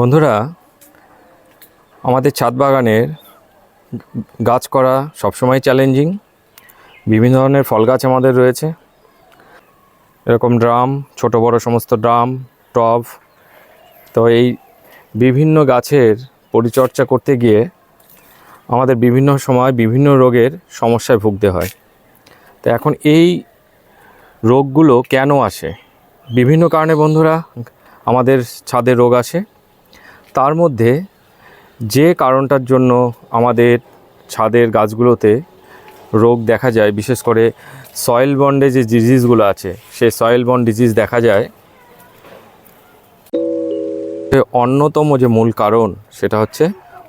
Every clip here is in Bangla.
বন্ধুরা, আমাদের ছাদ বাগানের গাছ করা সবসময় চ্যালেঞ্জিং। বিভিন্ন ধরনের ফল গাছ আমাদের রয়েছে। এরকম ড্রাম, ছোট বড় সমস্ত ড্রাম, টব। তো এই বিভিন্ন গাছের পরিচর্যা করতে গিয়ে আমাদের বিভিন্ন সময় বিভিন্ন রোগের সমস্যায় ভুগতে হয়। তো এখন এই রোগগুলো কেন আসে? বিভিন্ন কারণে বন্ধুরা, আমাদের ছাদে রোগ আসে। তার মধ্যে যে কারণটার জন্য আমাদের ছাদের গাছগুলোতে রোগ দেখা যায়, বিশেষ করে সয়েল বন্ডে যে ডিজিজগুলো আছে, সেই সয়েল বন্ড ডিজিজ দেখা যায়। অন্যতম যে মূল কারণ, সেটা হচ্ছে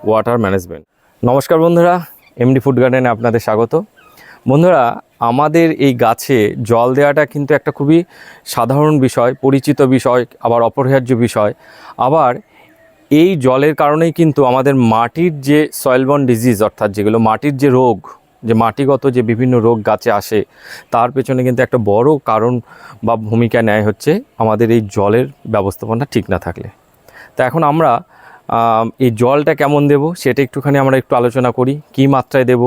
ওয়াটার ম্যানেজমেন্ট নমস্কার বন্ধুরা এমডি ফুড গার্ডেনে আপনাদের স্বাগত। বন্ধুরা, আমাদের এই গাছে জল দেওয়াটা কিন্তু একটা খুবই সাধারণ বিষয়, পরিচিত বিষয়, আবার অপরিহার্য বিষয়। আবার এই জলের কারণেই কিন্তু আমাদের মাটির যে সয়েলবন ডিজিজ অর্থাৎ যেগুলো মাটির যে রোগ, যে মাটিগত যে বিভিন্ন রোগ গাছে আসে, তার পেছনে কিন্তু একটা বড় কারণ বা ভূমিকা নেয় হচ্ছে আমাদের এই জলের ব্যবস্থাপনা ঠিক না থাকলে। তা এখন আমরা এই জলটা কেমন দেব সেটা একটুখানি আমরা একটু আলোচনা করি, কী মাত্রায় দেব,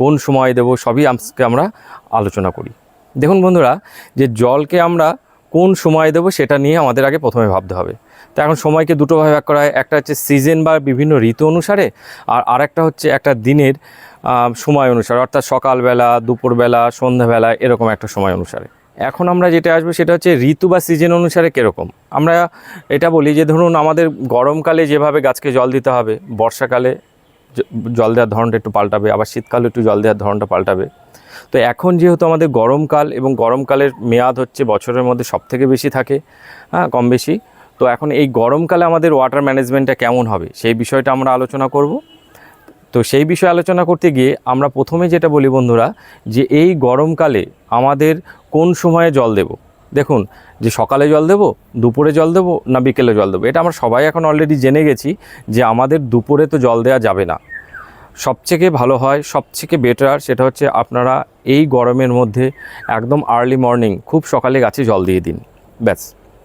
কোন সময় দেব, সবই আজকে আমরা আলোচনা করি। দেখুন বন্ধুরা, যে জলকে আমরা কোন সময় দেব সেটা নিয়ে আমাদের আগে প্রথমে ভাবতে হবে। তো এখন সময়কে দুটোভাবে ভাগ করা হয়। একটা হচ্ছে সিজন বা বিভিন্ন ঋতু অনুসারে, আর আরেকটা হচ্ছে একটা দিনের সময় অনুসারে। অর্থাৎ সকালবেলা, দুপুরবেলা, সন্ধ্যাবেলা এরকম একটা সময় অনুসারে। এখন আমরা যেটা আসব সেটা হচ্ছে ঋতু বা সিজন অনুসারে কীরকম? আমরা এটা বলি যে ধরুন আমাদের গরমকালে যেভাবে গাছকে জল দিতে হবে, বর্ষাকালে জল দেওয়ার ধরনটা একটু পাল্টাবে, আবার শীতকালে একটু জল দেওয়ার ধরনটা পাল্টাবে। তো এখন যেহেতু আমাদের গরমকাল এবং গরমকালের মেয়াদ হচ্ছে বছরের মধ্যে সব থেকে বেশি থাকে হ্যাঁ কম বেশি তো এখন এই গরমকালে আমাদের ওয়াটার ম্যানেজমেন্টটা কেমন হবে? সেই বিষয়টা আমরা আলোচনা করব। তো সেই বিষয়ে আলোচনা করতে গিয়ে আমরা প্রথমে যেটা বলি বন্ধুরা, যে এই গরমকালে আমাদের কোন সময়ে জল দেব? দেখুন, যে সকালে জল দেব, দুপুরে জল দেব, না বিকেলে জল দেবো? এটা আমরা সবাই এখন অলরেডি জেনে গেছি যে আমাদের দুপুরে তো জল দেওয়া যাবে না। সবথেকে ভালো হয়, সবথেকে বেটার সেটা হচ্ছে আপনারা এই গরমের মধ্যে একদম আর্লি মর্নিং খুব সকালে গাছে জল দিয়ে দিন। ব্যাস।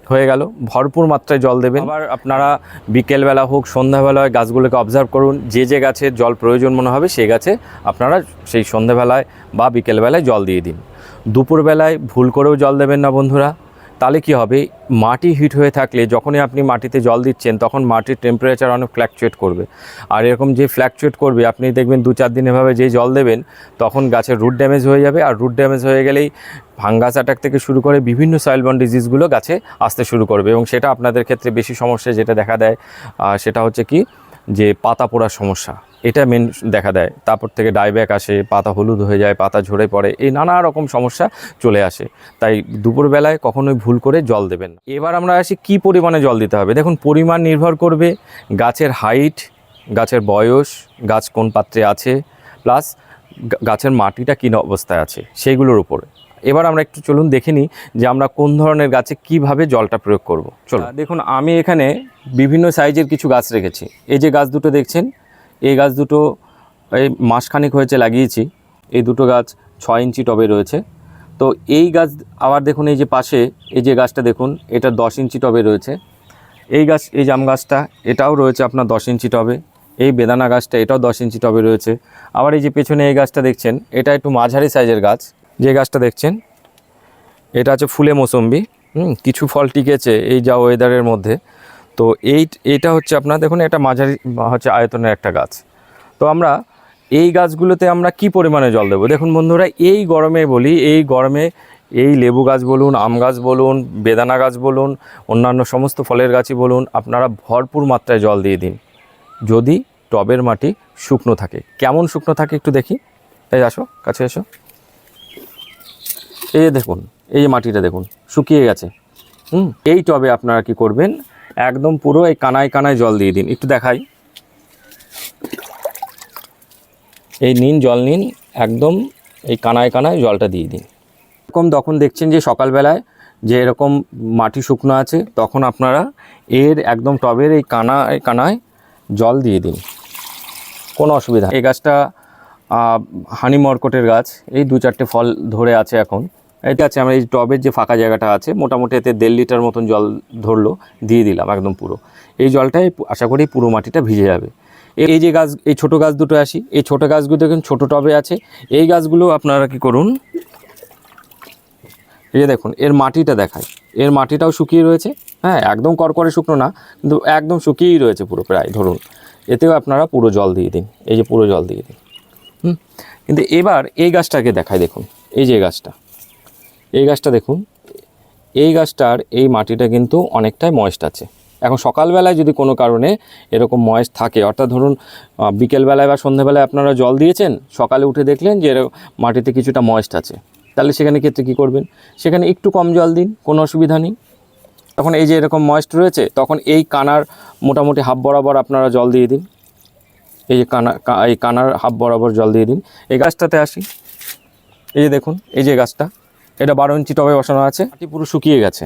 হয়ে গেল। ভরপুর মাত্রায় জল দেবেন। আবার আপনারা বিকেলবেলা হোক, সন্ধ্যাবেলায় গাছগুলোকে অবজার্ভ করুন। যে যে গাছের জল প্রয়োজন মনে হবে, সেই গাছে আপনারা সেই সন্ধ্যাবেলায় বা বিকেলবেলায় জল দিয়ে দিন। দুপুরবেলায় ভুল করেও জল দেবেন না বন্ধুরা। তাহলে কি হবে? মাটি হিট হয়ে থাকলে যখনই আপনি মাটিতে জল দিচ্ছেন, তখন মাটির টেম্পারেচার অনেক ফ্ল্যাকচুয়েট করবে। আর এরকম যে ফ্ল্যাকচুয়েট করবে, আপনি দেখবেন দু চার দিন এভাবে যেই জল দেবেন, তখন গাছের রুট ড্যামেজ হয়ে যাবে। আর রুট ড্যামেজ হয়ে গেলেই ফাঙ্গাস অ্যাটাক থেকে শুরু করে বিভিন্ন সয়েলবন ডিজিজগুলো গাছে আসতে শুরু করবে। এবং সেটা আপনাদের ক্ষেত্রে বেশি সমস্যা যেটা দেখা দেয় সেটা হচ্ছে কি? যে পাতা পোড়ার সমস্যা। এটা মেন দেখা দেয়। তারপর থেকে ডাইব্যাক আসে, পাতা হলুদ হয়ে যায়, পাতা ঝরে পড়ে, এই নানা রকম সমস্যা চলে আসে। তাই দুপুরবেলায় কখনোই ভুল করে জল দেবেন না। এবার আমরা আসি কি পরিমাণে জল দিতে হবে। দেখুন, পরিমাণ নির্ভর করবে গাছের হাইট গাছের বয়স, গাছ কোন পাত্রে আছে প্লাস গাছের মাটিটা কী অবস্থায় আছে সেইগুলোর উপরে। এবার আমরা একটু চলুন দেখে নিই যে আমরা কোন ধরনের গাছে কীভাবে জলটা প্রয়োগ করব। চলুন। দেখুন, আমি এখানে বিভিন্ন সাইজের কিছু গাছ রেখেছি। এই যে গাছ দুটো দেখছেন এই গাছ দুটো এই মাসখানেক হয়েছে লাগিয়েছি। এই দুটো গাছ ছয় ইঞ্চি টবে রয়েছে। তো এই গাছ আবার দেখুন এই যে পাশে, এই যে গাছটা দেখুন, এটা দশ ইঞ্চি টবে রয়েছে। এই গাছ, এই জাম গাছটা, এটাও রয়েছে আপনার দশ ইঞ্চি টবে। এই বেদানা গাছটা, এটাও দশ ইঞ্চি টবে রয়েছে। আবার এই যে পেছনে এই গাছটা দেখছেন, এটা একটু মাঝারি সাইজের গাছ। যে গাছটা দেখছেন, এটা হচ্ছে ফুলে মৌসম্বি। হুম, কিছু ফল টিকেছে এই যা ওয়েদারের মধ্যে। তো এই, এটা হচ্ছে আপনার, দেখুন, এটা মাঝারি, হচ্ছে আয়তনের একটা গাছ। তো আমরা এই গাছগুলোতে আমরা কি পরিমাণে জল দেবো? দেখুন বন্ধুরা, এই গরমে বলি, এই গরমে এই লেবু গাছ বলুন, আম গাছ বলুন, বেদানা গাছ বলুন, অন্যান্য সমস্ত ফলের গাছই বলুন, আপনারা ভরপুর মাত্রায় জল দিয়ে দিন। যদি টবের মাটি শুকনো থাকে। কেমন শুকনো থাকে একটু দেখি। এই আসো, কাছে এসো। এই দেখুন, এই মাটিটা দেখুন, শুকিয়ে গেছে। হুম, এই টবে আপনারা কি করবেন? একদম পুরো এই কানায় কানায় জল দিয়ে দিন। একটু দেখাই। এই নিন, জল নিন, একদম এই কানায় কানায় জলটা দিয়ে দিন। এরকম তখন দেখছেন যে সকালবেলায় যে এরকম মাটি শুকনো আছে, তখন আপনারা এর একদম টবের এই কানায় কানায় জল দিয়ে দিন। কোনো অসুবিধা। এই গাছটা হানি মরকটের গাছ, এই দু চারটে ফল ধরে আছে এখন। এটা আছে, আমার এই টবের যে ফাঁকা জায়গাটা আছে, মোটামুটি এতে দেড় লিটার মতন জল ধরলো, দিয়ে দিলাম একদম পুরো। এই জলটাই আশা করি পুরো মাটিটা ভিজে যাবে। এই- যে গাছ, এই ছোট গাছ দুটো আসি, এই ছোট গাছগুলো দেখুন ছোট টবে আছে। এই গাছগুলো আপনারা কি করুন, এই যে দেখুন, এর মাটিটা দেখায় এর মাটিটাও শুকিয়ে রয়েছে হ্যাঁ একদম করকরে শুকনো না, কিন্তু একদম শুকিয়েই রয়েছে পুরো প্রায়, ধরুন। এতেও আপনারা পুরো জল দিয়ে দিন, এই যে পুরো জল দিয়ে দিন। হুম, কিন্তু এবার এই গাছটাকে দেখায় দেখুন, এই যে গাছটা। এই গাছটা দেখুন, এই গাছটার এই মাটিটা কিন্তু অনেকটাই ময়েস্ট আছে। এখন সকালবেলায় যদি কোনো কারণে এরকম ময়েস্ট থাকে, অর্থাৎ ধরুন বিকেলবেলায় বা সন্ধ্যেবেলায় আপনারা জল দিয়েছেন, সকালে উঠে দেখলেন যে মাটিতে কিছুটা ময়েস্ট আছে, তাহলে সেখানে ক্ষেত্রে কী করবেন? সেখানে একটু কম জল দিন, কোনো অসুবিধা নেই। তখন এই যে এরকম ময়েস্ট রয়েছে, তখন এই কানার মোটামুটি হাফ বরাবর আপনারা জল দিয়ে দিন। এই যে কানা এই কানার হাফ বরাবর জল দিয়ে দিন। এই গাছটাতে আসি। এই যে দেখুন, এই যে গাছটা। এটা বারো ইঞ্চি টবে বসানো আছে। মাটি পুরো শুকিয়ে গেছে।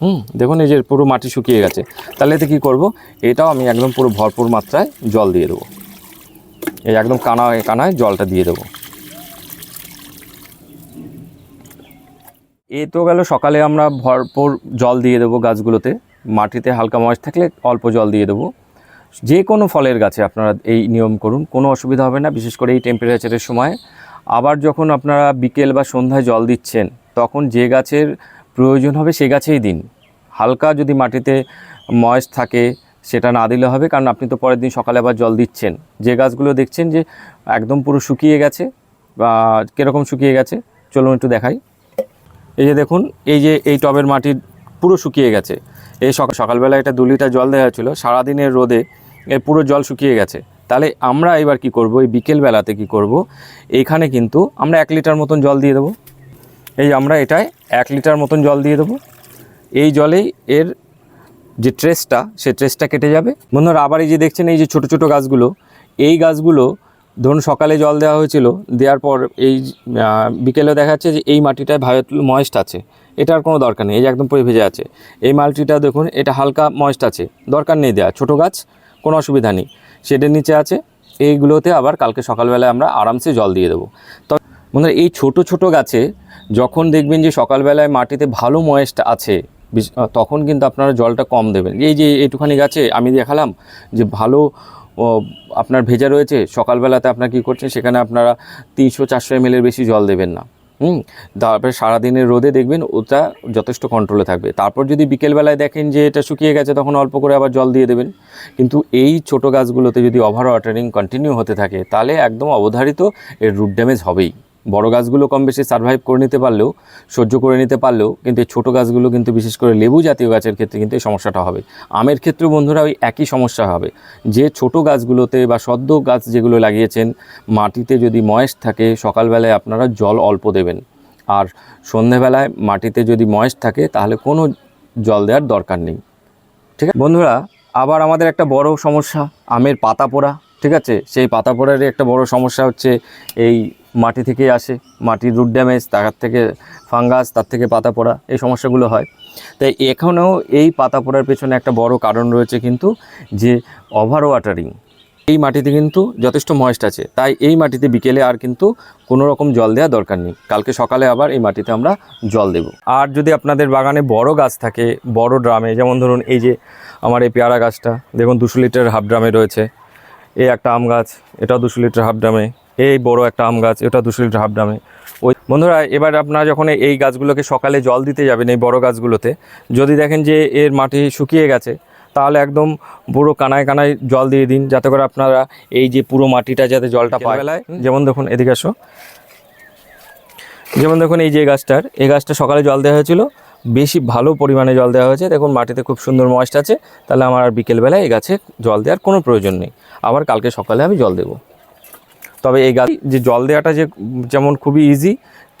হুম, দেখুন এই যে পুরো মাটি শুকিয়ে গেছে। তাহলে এতে কী করব? এটাও আমি একদম পুরো ভরপুর মাত্রায় জল দিয়ে দেবো। এই একদম কানায় কানায় জলটা দিয়ে দেবো। এ তো গেল, সকালে আমরা ভরপুর জল দিয়ে দেবো গাছগুলোতে। মাটিতে হালকা ময়েস থাকলে অল্প জল দিয়ে দেবো। যে কোনো ফলের গাছে আপনারা এই নিয়ম করুন, কোনো অসুবিধা হবে না, বিশেষ করে এই টেম্পারেচারের সময়। আবার যখন আপনারা বিকেল বা সন্ধ্যায় জল দিচ্ছেন তখন যে গাছের প্রয়োজন হবে সে গাছেই দিন। হালকা যদি মাটিতে ময়েস থাকে, সেটা না দিলে হবে, কারণ আপনি তো পরের দিন সকালে আবার জল দিচ্ছেন। যে গাছগুলো দেখছেন যে একদম পুরো শুকিয়ে গেছে বা কীরকম শুকিয়ে গেছে, চলুন একটু দেখাই। এই যে দেখুন, এই যে এই টবের মাটি পুরো শুকিয়ে গেছে। এই সকাল, সকালবেলা এটা দু লিটার জল দেওয়া হয়েছিল, সারাদিনের রোদে এর পুরো জল শুকিয়ে গেছে। তাহলে আমরা এবার কি করব, এই বিকেলবেলাতে কি করব এইখানে কিন্তু আমরা এক লিটার মতন জল দিয়ে দেবো। এই আমরা এটায় এক লিটার মতন জল দিয়ে দেবো। এই জলেই এর যে ট্রেসটা, সে ট্রেসটা কেটে যাবে। বন্ধুরা, আবার এই যে দেখছেন এই যে ছোট ছোট গাছগুলো, এই গাছগুলো ধরুন সকালে জল দেওয়া হয়েছিল, দেওয়ার পর এই বিকেলে দেখা যাচ্ছে যে এই মাটিটায় ভায়োট ময়েস্ট আছে। এটার কোনো দরকার নেই, এই যে একদম পুরো ভেজে আছে। এই মাটিটা দেখুন, এটা হালকা ময়েস্ট আছে, দরকার নেই দেওয়া ছোট গাছ, কোনো অসুবিধা নেই। শেডের নিচে আছে, এইগুলোতে আবার কালকে সকালবেলায় আমরা আরামসে জল দিয়ে দেবো। বন্ধুরা, এই ছোট ছোট গাছে যখন দেখবেন যে সকালবেলায় মাটিতে ভালো ময়েস্ট আছে তখন কিন্তু আপনারা জলটা কম দেবেন। এই যে এইটুখানি গাছে আমি দেখালাম যে ভালো আপনার ভেজা রয়েছে, সকালবেলাতে আপনার কী করছেন, সেখানে আপনারা তিনশো চারশো এমএলের বেশি জল দেবেন না। হুম? তারপরে সারাদিনের রোদে দেখবেন ওটা যথেষ্ট কন্ট্রোলে থাকবে। তারপর যদি বিকেলবেলায় দেখেন যে এটা শুকিয়ে গেছে, তখন অল্প করে আবার জল দিয়ে দেবেন। কিন্তু এই ছোট গাছগুলোতে যদি ওভার ওয়াটারিং কন্টিনিউ হতে থাকে, তাহলে একদম অবধারিত এর রুট ড্যামেজ হবেই। বড় গাছগুলো কম বেশি সার্ভাইভ করে নিতে পারলেও, সহ্য করে নিতে পারলেও, কিন্তু এই ছোটো গাছগুলো কিন্তু বিশেষ করে লেবু জাতীয় গাছের ক্ষেত্রে কিন্তু এই সমস্যাটা হবে। আমের ক্ষেত্রেও বন্ধুরা ওই একই সমস্যা হবে। যে ছোট গাছগুলোতে বা সদ্য গাছ যেগুলো লাগিয়েছেন, মাটিতে যদি ময়েস্ট থাকে, সকালবেলায় আপনারা জল অল্প দেবেন। আর সন্ধেবেলায় মাটিতে যদি ময়েস্ট থাকে, তাহলে কোনো জল দেওয়ার দরকার নেই। ঠিক আছে? বন্ধুরা, আবার আমাদের একটা বড় সমস্যা, আমের পাতা পোড়া। ঠিক আছে? সেই পাতা পোড়ারই একটা বড় সমস্যা হচ্ছে এই মাটি থেকেই আসে, মাটির রুট ড্যামেজ তার থেকে ফাঙ্গাস তার থেকে পাতা পড়া, এই সমস্যাগুলো হয়। তাই এখনও এই পাতা পড়ার পেছনে একটা বড় কারণ রয়েছে কিন্তু যে ওভার ওয়াটারিং এই মাটিতে কিন্তু যথেষ্ট ময়েস্ট আছে। তাই এই মাটিতে বিকেলে আর কিন্তু কোনো রকম জল দেওয়া দরকার নেই। কালকে সকালে আবার এই মাটিতে আমরা জল দেব। আর যদি আপনাদের বাগানে বড় গাছ থাকে, বড় ড্রামে, যেমন ধরুন এই যে আমার এই পেয়ারা গাছটা, দেখুন দুশো লিটার হাফ ড্রামে রয়েছে। এই একটা আম গাছ, এটাও দুশো লিটার হাফ ড্রামে। এই বড় একটা আম গাছ এটা দুশো লিটার হাফ ড্রামে ওই বন্ধুরা এবার আপনারা যখন এই গাছগুলোকে সকালে জল দিতে যাবেন এই বড় গাছগুলোতে যদি দেখেন যে এর মাটি শুকিয়ে গেছে তাহলে একদম পুরো কানায় কানায় জল দিয়ে দিন যাতে করে আপনারা এই যে পুরো মাটিটা যাতে জলটা পায়। যেমন দেখুন এদিকে আসো। যেমন দেখুন এই যে গাছটার এই গাছটা সকালে জল দেওয়া হয়েছিল বেশি ভালো পরিমাণে জল দেওয়া হয়েছে। দেখুন মাটিতে খুব সুন্দর ময়েস্ট আছে তাহলে আমার আর বিকেলবেলায় এই গাছে জল দেওয়ার কোনো প্রয়োজন নেই। আবার কালকে সকালে আমি জল দেবো। তবে এই গাছ যে জল দেওয়াটা যে যেমন খুবই ইজি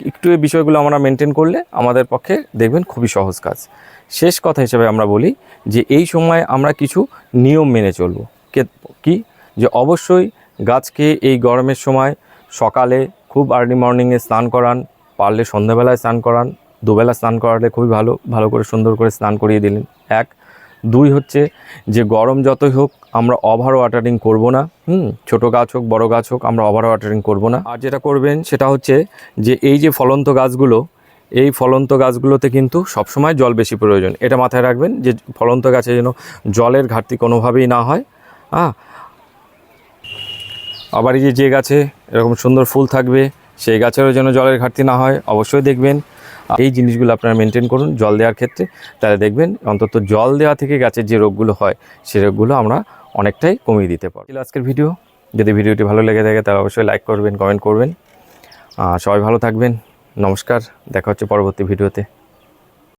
একটু এই বিষয়গুলো আমরা মেনটেন করলে আমাদের পক্ষে দেখবেন খুবই সহজ কাজ। শেষ কথা হিসেবে আমরা বলি যে এই সময় আমরা কিছু নিয়ম মেনে চলবো। কে- কি? যে অবশ্যই গাছকে এই গরমের সময় সকালে খুব আর্লি মর্নিংয়ে স্নান করান, পারলে সন্ধ্যাবেলায় স্নান করান, দুবেলা স্নান করালে খুবই ভালো ভালো করে সুন্দর করে স্নান করিয়ে দিলেন। এক দুই হচ্ছে যে গরম যতই হোক, আমরা ওভার ওয়াটারিং করব না, হুম, ছোটো গাছ হোক, বড় গাছ হোক, আমরা ওভার ওয়াটারিং করব না। আর যেটা করবেন সেটা হচ্ছে যে এই যে ফলন্ত গাছগুলো, এই ফলন্ত গাছগুলোতে কিন্তু সবসময় জল বেশি প্রয়োজন। এটা মাথায় রাখবেন যে ফলন্ত গাছে যেন জলের ঘাটতি কোনোভাবেই না হয় হ্যাঁ আবার এই যে যে গাছে এরকম সুন্দর ফুল থাকবে, সেই গাছেরও যেন জলের ঘাটতি না হয়, অবশ্যই দেখবেন। এই জিনিসগুলো আপনারা মেনটেন করুন জল দেওয়ার ক্ষেত্রে। তাহলে দেখবেন অন্তত জল দেওয়া থেকে গাছের যে রোগগুলো হয় সেই রোগগুলো আমরা অনেকটাই কমিয়ে দিতে পারি আজকের ভিডিও। যদি ভিডিওটি ভালো লেগে থাকে, তাহলে অবশ্যই লাইক করবেন কমেন্ট করবেন। সবাই ভালো থাকবেন। নমস্কার। দেখা হচ্ছে পরবর্তী ভিডিওতে।